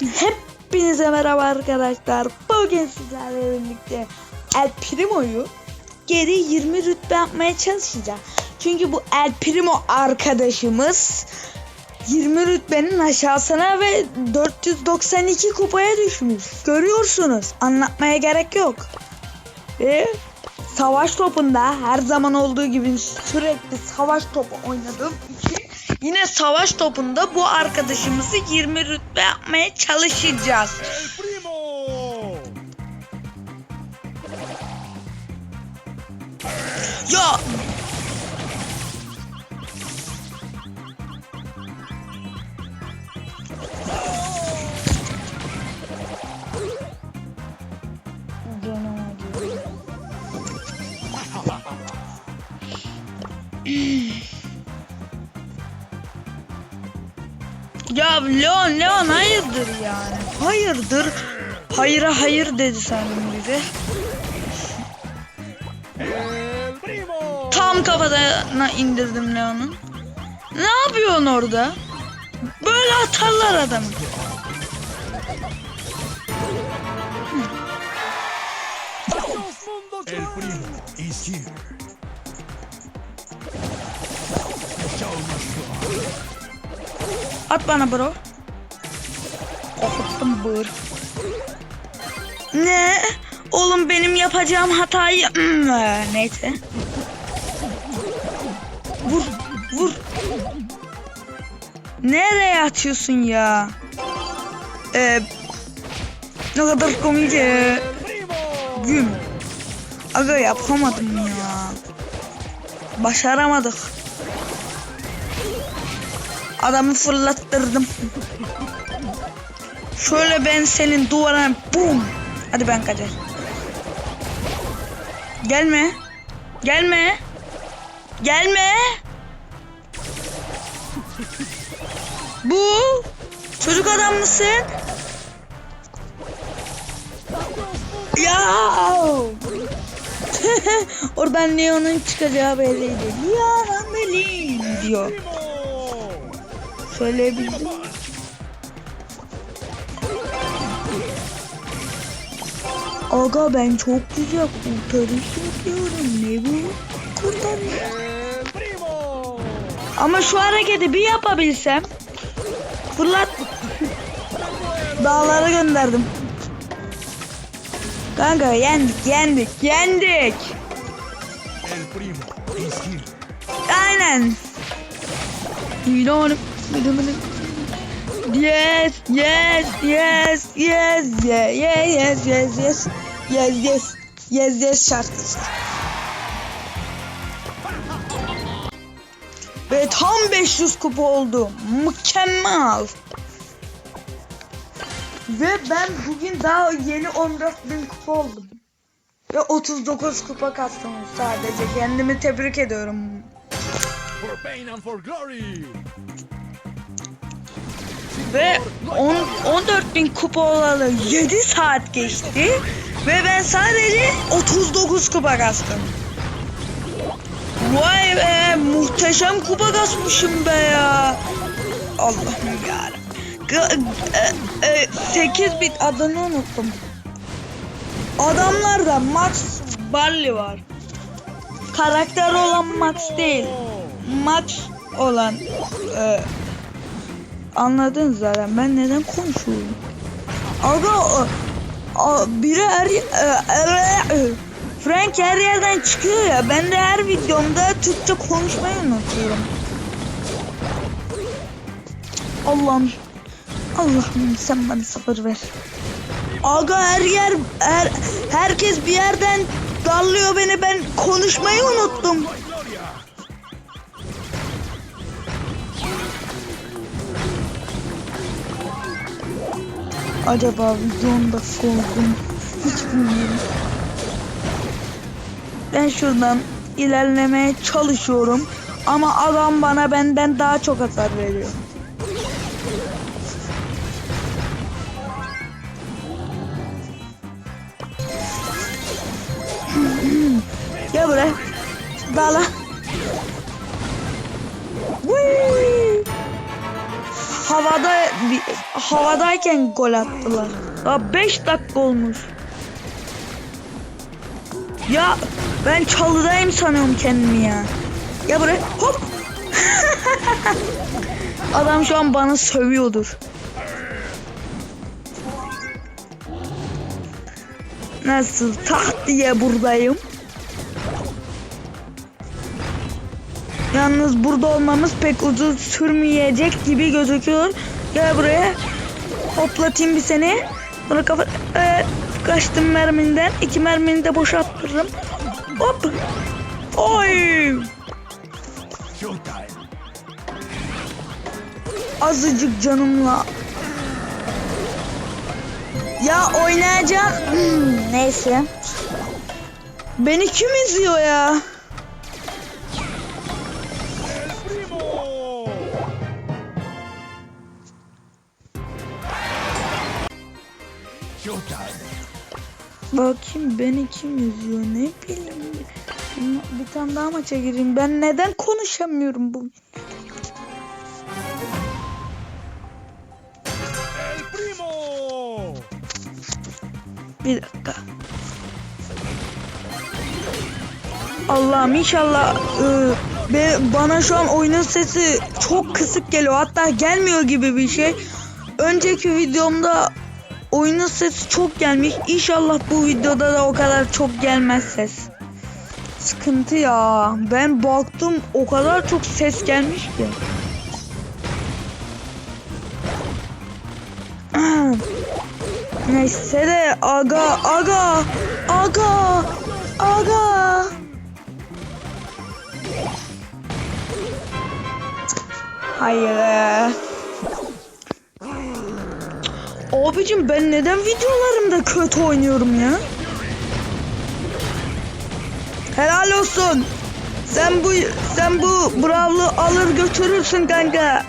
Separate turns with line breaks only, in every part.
Hepinize merhaba arkadaşlar. Bugün sizlerle birlikte El Primo'yu geri 20 rütbe yapmaya çalışacağım. Çünkü bu El Primo arkadaşımız 20 rütbenin aşağısına ve 492 kupaya düşmüş. Görüyorsunuz. Anlatmaya gerek yok. Ve savaş topunda her zaman olduğu gibi sürekli savaş topu oynadığım için yine savaş topunda bu arkadaşımızı 20 rütbe yapmaya çalışacağız. Ya Ya Leon Leon hayırdır yani? Hayırdır? Hayıra hayır dedi.
¡El primo!
Tam kafasına indirdim Leon'un. Ne yapıyorsun orada? Böyle atarlar adamı. At bana bro. Korkuttum bır. Ne? Oğlum benim yapacağım hatayı... Hmm, Neyse. Vur, vur. Nereye atıyorsun ya? Ee, ne kadar komik. ee. Güm. Aga yapamadım ya. Başaramadık. Adamı fırlattırdım. Şöyle ben senin duvarına bum. Hadi ben kaçar. Gelme. Gelme. Gelme. Bu çocuk adam mısın? Ya! Oradan Leon'un çıkacağı belliydi. Leon Amelin diyor. Söyleyebildim. Aga ben çok güzel kurtarış yapıyorum. Ne bu? Kurtarış.
¡El primo!
Ama şu hareketi bir yapabilsem. Fırlat. Dağlara gönderdim. Kanka yendik yendik yendik. Aynen. İnanın. Yes, yes, yes, yes, yeah, yeah, yes, yes, yes, yes, yes, yes, yes şarkısı. Ve tam 500 kupa oldu. Mükemmel. Ve ben bugün daha yeni 14 bin kupa oldum. Ve 39 kupa kastım sadece. Kendimi tebrik ediyorum.
For pain and for glory!
Ve on, 14 bin kupa olalı 7 saat geçti. Ve ben sadece 39 kupa kastım. Vay be muhteşem kupa kasmışım be ya. Allah'ım yarabbim. 8 bit adını unuttum. Adamlarda Max Barley var. Karakter olan Max değil. Max olan e, Anladın zaten ben neden konuşuyorum. Aga biri her e, e, Frank her yerden çıkıyor ya ben de her videomda Türkçe konuşmayı unutuyorum. Allah'ım Allah'ım sen bana sabır ver. Aga her yer her, herkes bir yerden dallıyor beni ben konuşmayı unuttum. Acaba videonun dakika oldu mu? Hiç bilmiyorum. Ben şuradan ilerlemeye çalışıyorum. Ama adam bana benden daha çok hasar veriyor. Gel buraya. Dala. Whee! Havada havadayken gol attılar. Daha 5 dakika olmuş. Ya ben çalıdayım sanıyorum kendimi ya. Ya buraya hop. Adam şu an bana sövüyordur. Nasıl tak diye buradayım. Yalnız burada olmamız pek uzun sürmeyecek gibi gözüküyor. Gel buraya. Hoplatayım bir seni. Sonra kafa... Ee, kaçtım merminden. İki mermini de boşalttırırım. Hop. Oy. Azıcık canımla. Ya oynayacağım. Hmm, neyse. Beni kim izliyor ya? Bakayım beni kim izliyor ne bileyim. Bir tane daha maça gireyim. Ben neden konuşamıyorum bu?
El primo.
Bir dakika. Allah'ım inşallah e, be, bana şu an oyunun sesi çok kısık geliyor. Hatta gelmiyor gibi bir şey. Önceki videomda oyunun sesi çok gelmiş. İnşallah bu videoda da o kadar çok gelmez ses. Sıkıntı ya. Ben baktım o kadar çok ses gelmiş ki. Neyse de aga aga aga aga Hayır. Abicim ben neden videolarımda kötü oynuyorum ya? Helal olsun. Sen bu sen bu bravlı alır götürürsün kanka.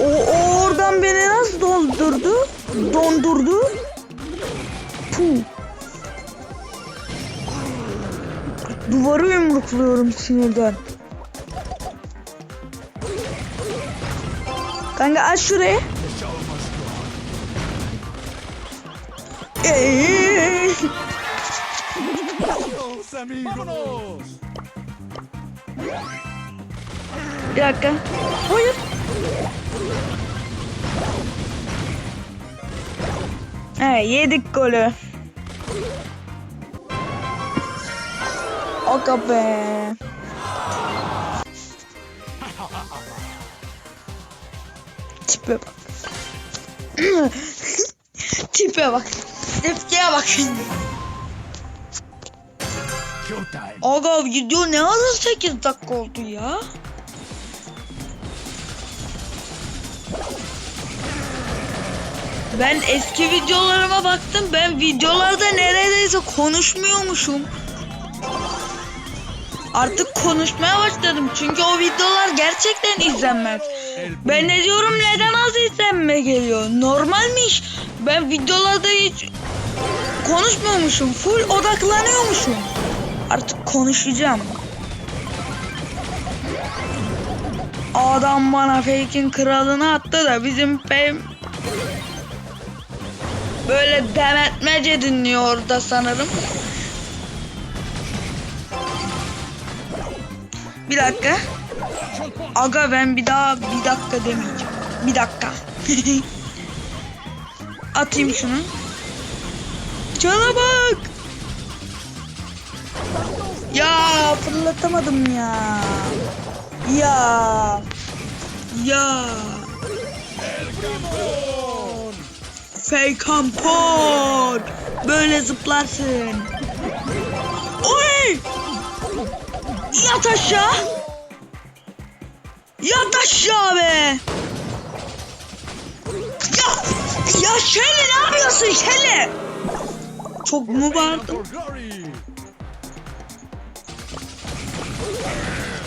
O, o oradan beni nasıl doldurdu? Dondurdu. Puh. Duvarı yumrukluyorum sinirden. Kanka aç şurayı. Eee. Bir dakika. Hayır. He yedik golü. Aga be. Tipe bak. Tipe bak. Tepkiye bak. Aga video ne ara 8 dakika oldu ya? Ben eski videolarıma baktım. Ben videolarda neredeyse konuşmuyormuşum. Artık konuşmaya başladım. Çünkü o videolar gerçekten izlenmez. Ben ne diyorum neden az izlenme geliyor? Normalmiş. Ben videolarda hiç konuşmuyormuşum. Full odaklanıyormuşum. Artık konuşacağım. Adam bana fake'in kralını attı da bizim fame böyle demetmece dinliyor orada sanırım. Bir dakika. Aga ben bir daha bir dakika demeyeceğim. Bir dakika. Atayım şunu. Cana bak. Ya fırlatamadım ya. Ya. Ya. Fake ampon. Böyle zıplarsın. Oy! Yat aşağı. Yat aşağı be. Ya, ya Şeli ne yapıyorsun Şeli? Çok mu bağırdım?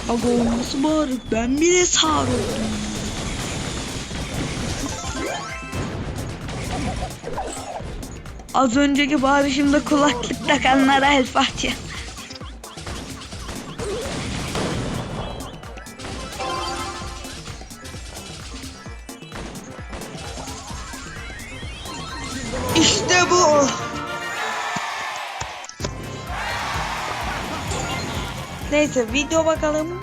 Aga nasıl bağırır? Ben bile sağır oldum. Az önceki bağırışımda kulaklık takanlara El Fatiha. İşte bu. Neyse video bakalım.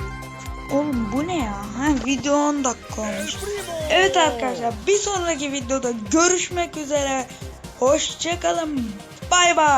Oğlum bu ne ya? Ha, video 10 dakika olmuş. Evet arkadaşlar bir sonraki videoda görüşmek üzere. Hoşçakalın. Bay bay.